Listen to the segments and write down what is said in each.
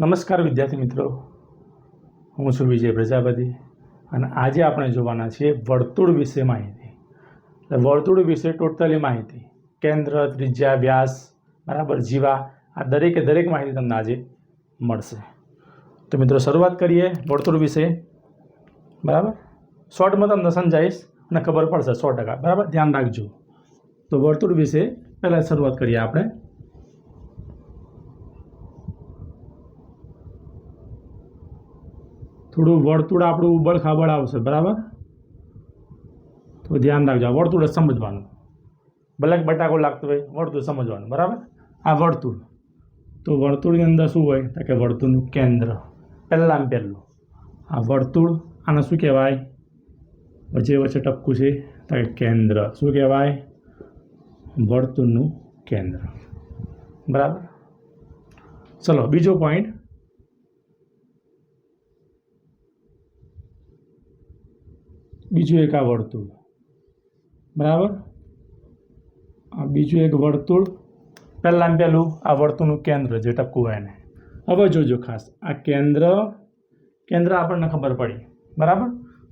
નમસ્કાર વિદ્યાર્થી મિત્રો. હું છું વિજય પ્રજાપતિ અને આજે આપણે જોવાના છીએ વર્તુળ વિશે માહિતી. એટલે વર્તુળ વિશે ટોટલી માહિતી. કેન્દ્ર, ત્રિજ્યા, વ્યાસ, બરાબર, જીવા, આ દરેકે દરેક માહિતી તમને આજે મળશે. તો મિત્રો શરૂઆત કરીએ વર્તુળ વિશે. બરાબર? શોર્ટમાં તમને સમજાવીશ અને ખબર પડશે સો ટકા. બરાબર? ધ્યાન રાખજો. તો વર્તુળ વિશે પહેલાં શરૂઆત કરીએ આપણે. થોડું વર્તુળ આપણું ઉબડ ખાબડ આવશે, બરાબર? તો ધ્યાન રાખજો વર્તુળ સમજવાનું. બ્લેક બટાકો લાગતો હોય, વર્તુળ સમજવાનું, બરાબર? આ વર્તુળ. તો વર્તુળની અંદર શું હોય? તો કે વર્તુળનું કેન્દ્ર. પહેલાં પહેલું. આ વર્તુળ, આને શું કહેવાય? વચ્ચે વચ્ચે ટપકું છે, તો કે કેન્દ્ર. શું કહેવાય? વર્તુળનું કેન્દ્ર. બરાબર? ચલો, બીજો પોઈન્ટ બીજું એક આ વર્તુળ. બરાબર? આ બીજું એક વર્તુળ. પહેલાં પહેલું આ વર્તુળનું કેન્દ્ર, જે ટપકુવાયને હવે જોજો ખાસ, આ કેન્દ્ર કેન્દ્ર આપણને ખબર પડી. બરાબર?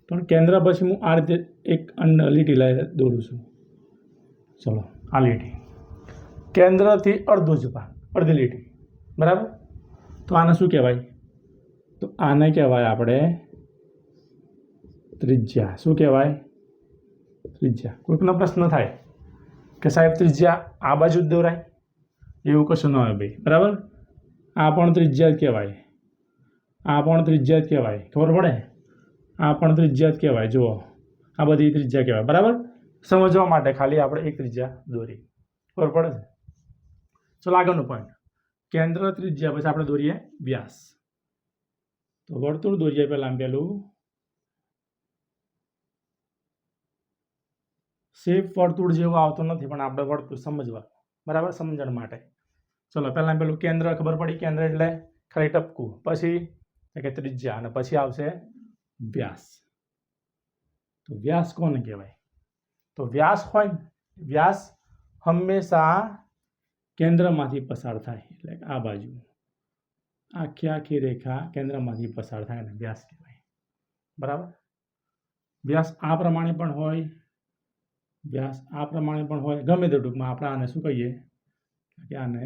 પણ કેન્દ્ર પછી હું આ રીતે એક લીટી લઈ દોરું છું. ચલો, આ લીટી. કેન્દ્રથી અડધો જ ભાગ, અડધી લીટી. બરાબર? તો આને શું કહેવાય? તો આને કહેવાય આપણે ત્રિજ્યા. શું કહેવાય? ત્રિજ્યા. કોઈકનો પ્રશ્ન થાય કે સાહેબ, ત્રિજ્યા આ બાજુ જ દોરાય? એવું કશું ન હોય ભાઈ. બરાબર? આ પણ ત્રિજ્યા જ કહેવાય. આ પણ ત્રિજ્યા જ કહેવાય. ખબર પડે? આ પણ ત્રિજ્યા જ કહેવાય. જુઓ. આ બધી ત્રિજ્યા કહેવાય. બરાબર? સમજવા માટે ખાલી આપણે એક ત્રિજ્યા દોરી ખબર પડે છે? ચલો આગળનો પોઈન્ટ કેન્દ્ર ત્રિજ્યા, પછી આપણે દોરીએ વ્યાસ. તો વર્તુળ દોરીએ પહેલાં પહેલું. શેપ વર્તુળ જેવો આવતો નથી, પણ આપણે વર્તુળ સમજવા. બરાબર? સમજણ માટે. ચલો, પહેલાં પેલું કેન્દ્ર, ખબર પડી કેન્દ્ર એટલે ખાલી ટપકું. પછી કે ત્રિજ્યા અને પછી આવશે વ્યાસ. તો વ્યાસ કોને કહેવાય? તો વ્યાસ હોય, વ્યાસ હંમેશા કેન્દ્રમાંથી પસાર થાય, એટલે આ બાજુ. આખી આખી રેખા કેન્દ્રમાંથી પસાર થાય અને વ્યાસ કહેવાય. બરાબર? વ્યાસ આ પ્રમાણે પણ હોય વ્યાસ આ પ્રમાણે પણ હોય. ગમે તે ટૂંકમાં આપણે આને શું કહીએ? કે આને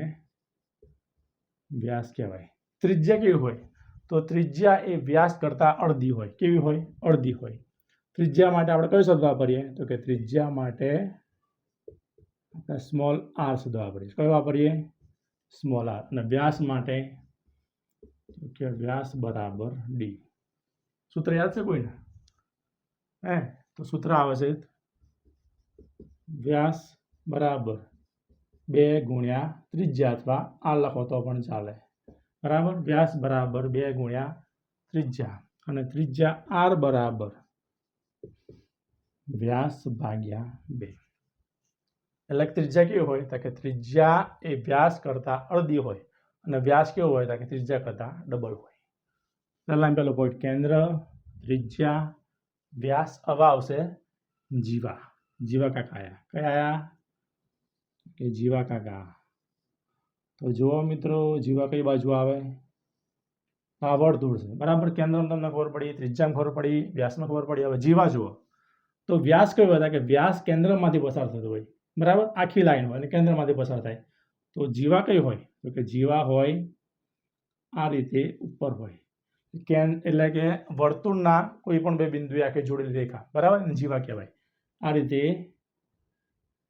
વ્યાસ કહેવાય. ત્રિજ્યા કેવી હોય? તો ત્રિજ્યા એ વ્યાસ કરતાં અડધી હોય. કેવી હોય? અડધી હોય. ત્રિજ્યા માટે આપણે કયો શબ્દ વાપરીએ? તો કે ત્રિજ્યા માટે આપણે સ્મોલ આર શબ્દ વાપરીએ. કયો વાપરીએ? સ્મોલ આર અને વ્યાસ માટે કે વ્યાસ બરાબર ડી સૂત્ર યાદ છે કોઈને? હે? તો સૂત્ર આવે છે વ્યાસ બરાબર બે ગુણ્યા ત્રિજ્યા અથવા આ લખો તો પણ ચાલે. બરાબર? વ્યાસ બરાબર બે ગુણ્યા ત્રિજ્યા અને ત્રિજ્યા આર બરાબર વ્યાસ ભાગ્યા બે. એટલે ત્રિજ્યા કેવી હોય? તો કે ત્રિજ્યા એ વ્યાસ કરતાં અડધી હોય અને વ્યાસ કેવો હોય? તો કે ત્રિજ્યા કરતાં ડબલ હોય. પહેલાં પહેલો પોઈન્ટ કેન્દ્ર, ત્રિજ્યા, વ્યાસ અવા આવશે જીવા. જીવા કાકા આયા કયા આયા કે જીવા કાકા તો જુઓ મિત્રો, જીવા કઈ બાજુ આવે? આ વર્તુળ છે. બરાબર, કેન્દ્રમાં તમને ખબર પડી, ત્રિજ્યામાં ખબર પડી, વ્યાસમાં ખબર પડી, હવે જીવા જુઓ. તો વ્યાસ કયો હતા? કે વ્યાસ કેન્દ્રમાંથી પસાર થતો હોય. બરાબર, આખી લાઈન હોય અને કેન્દ્રમાંથી પસાર થાય. તો જીવા કઈ હોય? તો કે જીવા હોય, આ રીતે ઉપર હોય. કેન, એટલે કે વર્તુળના કોઈ પણ બે બિંદુએ આખી જોડેલી રેખા. બરાબર? જીવા કહેવાય. આ રીતે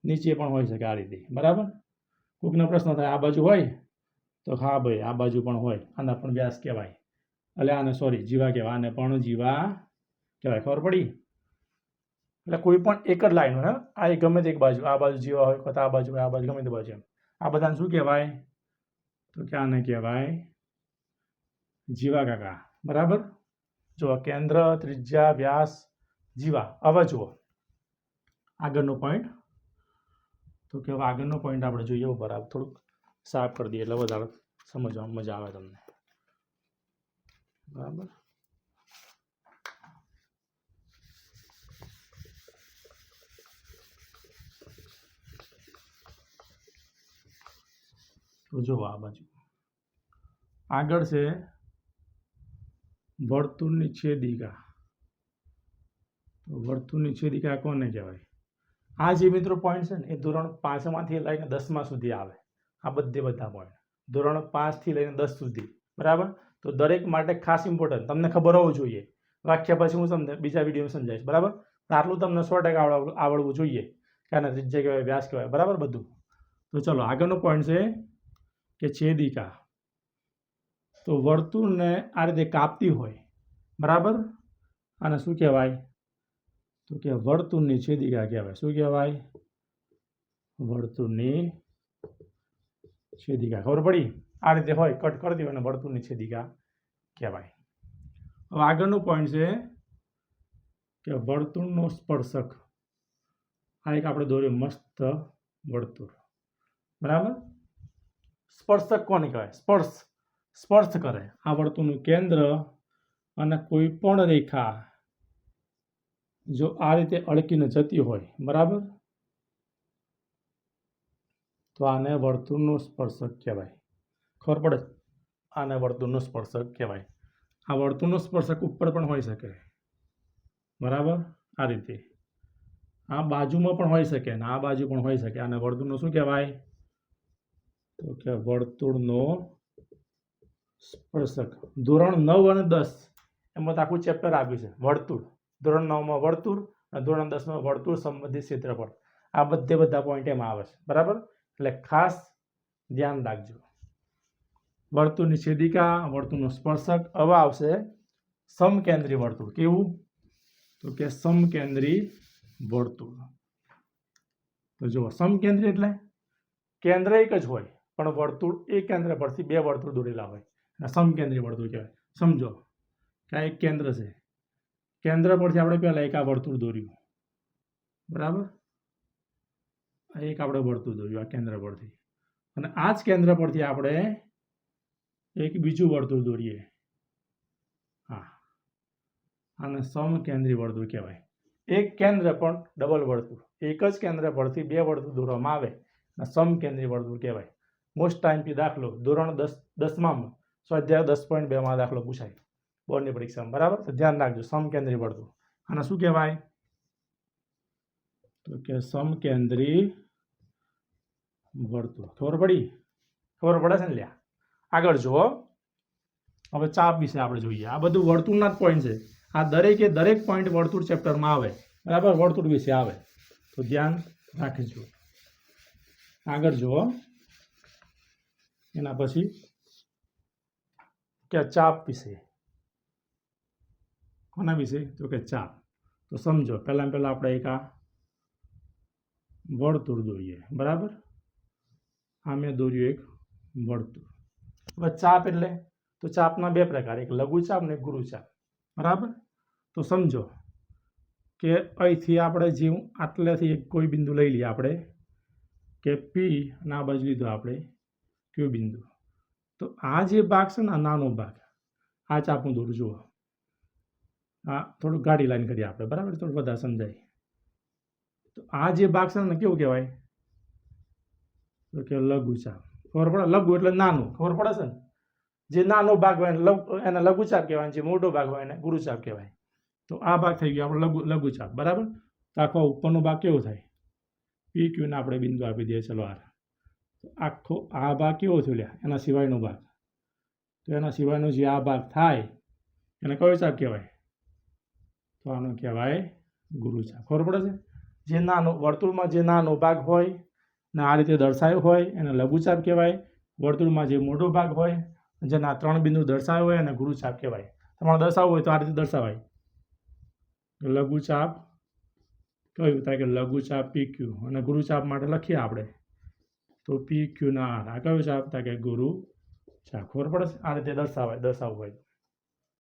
નીચે પણ હોઈ શકે આ રીતે. બરાબર? કોઈકનો પ્રશ્ન થાય, આ બાજુ હોય? તો હા ભાઈ, આ બાજુ પણ હોય. આના પણ વ્યાસ કહેવાય. એટલે આને સોરી જીવા કહેવાય. આને પણ જીવા કહેવાય. ખબર પડી? એટલે કોઈ પણ એક જ લાઈન હોય આ એક ગમે તે એક બાજુ. આ બાજુ જીવા હોય અથવા આ બાજુ આ બાજુ ગમે તે બાજુ એમ. આ બધાને શું કહેવાય? તો કે આને કહેવાય જીવા કાકા. બરાબર? જુઓ કેન્દ્ર, ત્રિજ્યા, વ્યાસ, જીવા હવે જુઓ. આગળનો પોઈન્ટ તો કે હવે આગળનો પોઈન્ટ આપણે જોઈએ બરાબર થોડુંક સાફ કરી દઈએ એટલે વધારે સમજવામાં મજા આવે તમને. બરાબર? તો જુઓ આ બાજુ. આગળ છે વર્તુળની છેદિકા. વર્તુળની છેદિકા કોને કહેવાય? આ જે મિત્રો પોઈન્ટ છે ને, એ ધોરણ પાંચમાંથી લઈને દસમાં સુધી આવે. આ બધે બધા પોઈન્ટ ધોરણ પાંચથી લઈને દસ સુધી. બરાબર? તો દરેક માટે ખાસ ઇમ્પોર્ટન્ટ તમને ખબર હોવું જોઈએ. વાક્ય પછી હું તમને બીજા વિડીયોમાં સમજાવીશ. બરાબર? આટલું તમને સો ટકા આવડ- આવડવું જોઈએ. આને ત્રિજ્યા કહેવાય વ્યાસ કહેવાય. બરાબર બધું? તો ચલો, આગળનો પોઈન્ટ છે કે છેદિકા. તો વર્તુળને આ રીતે કાપતી હોય. બરાબર? આને શું કહેવાય? તો કે વર્તુળની છેદિકા કહેવાય. શું કહેવાય? વર્તુળની છેદિકા ખબર પડી? આ રીતે હોય, કટ કરતી હોય અને વર્તુળની છેદિકા કહેવાય. હવે આગળનો પોઈન્ટ છે કે વર્તુળનો સ્પર્શક. આ એક આપણે દોર્યું મસ્ત વર્તુળ. બરાબર? સ્પર્શક કોને કહેવાય? સ્પર્શ. સ્પર્શ કરે. આ વર્તુળનું કેન્દ્ર અને કોઈ પણ રેખા જો આ રીતે અળકીને જતી હોય, બરાબર? તો આને વર્તુળનું સ્પર્શક કહેવાય. ખબર પડે? આને વર્તુળનું સ્પર્શક કહેવાય. આ વર્તુળનું સ્પર્શક ઉપર પણ હોઈ શકે. બરાબર? આ રીતે. આ બાજુમાં પણ હોઈ શકે ને આ બાજુ પણ હોઈ શકે. આને વર્તુળનું શું કહેવાય? તો કે વર્તુળનો સ્પર્શક. ધોરણ નવ અને દસ. એમાં આખું ચેપ્ટર આવ્યું છે. વર્તુળ. ધોરણ નવમાં વર્તુળ અને ધોરણ દસમાં વર્તુળ સંબંધિત ક્ષેત્રફળ. આ બધે બધા પોઈન્ટ એમાં આવે છે. બરાબર? એટલે ખાસ ધ્યાન રાખજો. વર્તુળની છેદિકા, વર્તુળનો સ્પર્શક, હવે આવશે સમકેન્દ્રી વર્તુળ. કેવું? તો કે સમકેન્દ્રી વર્તુળ. તો જુઓ, સમકેન્દ્રી એટલે કેન્દ્ર એક જ હોય, પણ વર્તુળ એક કેન્દ્ર પરથી બે વર્તુળ દોરેલા હોય. અને સમકેન્દ્રી વર્તુળ કહેવાય. સમજો, કે આ એક કેન્દ્ર છે. કેન્દ્ર પરથી આપણે પહેલાં એક આ વર્તુળ દોર્યું. બરાબર? આ એક આપણે વર્તુળ દોર્યું, આ કેન્દ્ર પરથી અને આ જ કેન્દ્ર પરથી આપણે એક બીજું વર્તુળ દોરીએ. હા. આને સમકેન્દ્રી વર્તુળ કહેવાય. એક કેન્દ્ર પણ ડબલ વર્તુળ. એક જ કેન્દ્ર પરથી બે વર્તુળ દોરવામાં આવે. અને સમકેન્દ્રી વર્તુળ કહેવાય. મોસ્ટ ટાઈમથી દાખલો ધોરણ દસ દસમામાં સ્વાધ્યાય દસ પોઈન્ટ બેમાં દાખલો પૂછાય. બોર્ડની પરીક્ષામાં. બરાબર? ધ્યાન રાખજો સમકેન્દ્રી વર્તુળ આને શું કહેવાય? તો કે સમકેન્દ્રી વર્તુળ ખબર પડી? ખબર પડે છે ને લ્યા? આગળ જુઓ. હવે ચાપ વિશે આપણે જોઈએ. આ બધું વર્તુળના જ પોઈન્ટ છે. આ દરેકે દરેક પોઈન્ટ વર્તુળ ચેપ્ટરમાં આવે. બરાબર? વર્તુળ વિશે આવે. તો ધ્યાન રાખજો. આગળ જુઓ. એના પછી કે ચાપ વિશે. કોના વિશે? તો કે ચા તો સમજો, પહેલાં પહેલાં આપણે એક આ વર્તુળ દોરીએ બરાબર? આ મેં દોર્યું એક વર્તુળ હવે ચાપ એટલે? તો ચાપના બે પ્રકાર, એક લઘુ ચાપ ને એક ગુરુ ચાપ બરાબર? તો સમજો કે અહીંથી આપણે જેવું આટલેથી એક કોઈ બિંદુ લઈ લઈએ આપણે, કે પી અને આ બાજુ લીધો આપણે ક્યુ બિંદુ. તો આ જે ભાગ છે ને નાનો ભાગ, આ ચાપનું દોરું જુઓ. આ થોડું ગાડી લાઈન કરીએ આપણે, બરાબર? થોડું વધારે સમજાય. તો આ જે ભાગ છે ને કેવું કહેવાય? તો કે લઘુ ચાપ ખબર પડે? લઘુ એટલે નાનું, ખબર પડે છે ને? જે નાનો ભાગ હોય એને લઘુ, એને લઘુચાપ કહેવાય જે મોટો ભાગ હોય એને ગુરુચાપ કહેવાય. તો આ ભાગ થઈ ગયો આપણો લઘુ લઘુચાપ બરાબર? તો આખો ઉપરનો ભાગ કેવો થાય? પી ક્યુને આપણે બિંદુ આપી દઈએ, ચલો આર આખો આ ભાગ કેવો થયો લ્યા? એના સિવાયનો ભાગ તો એના સિવાયનો જે આ ભાગ થાય, એને કયો ચાપ કહેવાય? તો આનું કહેવાય ગુરુચાપ ખબર પડે છે? જે નાનો, વર્તુળમાં જે નાનો ભાગ હોય ને આ રીતે દર્શાવ્યો હોય, એને લઘુચાપ કહેવાય. વર્તુળમાં જે મોટો ભાગ હોય, જેના ત્રણ બિંદુ દર્શાવ્યો હોય, એને ગુરુચાપ કહેવાય. તમારે દર્શાવવું હોય તો આ રીતે દર્શાવાય. લઘુચાપ કયું? થાય કે લઘુચાપ પી ક્યુ. અને ગુરુચાપ માટે લખીએ આપણે. તો પી ક્યુ ના આ કયો ચાપ? થાય કે ગુરુ ચાપ ખબર પડે આ રીતે દર્શાવાય, દર્શાવવું હોય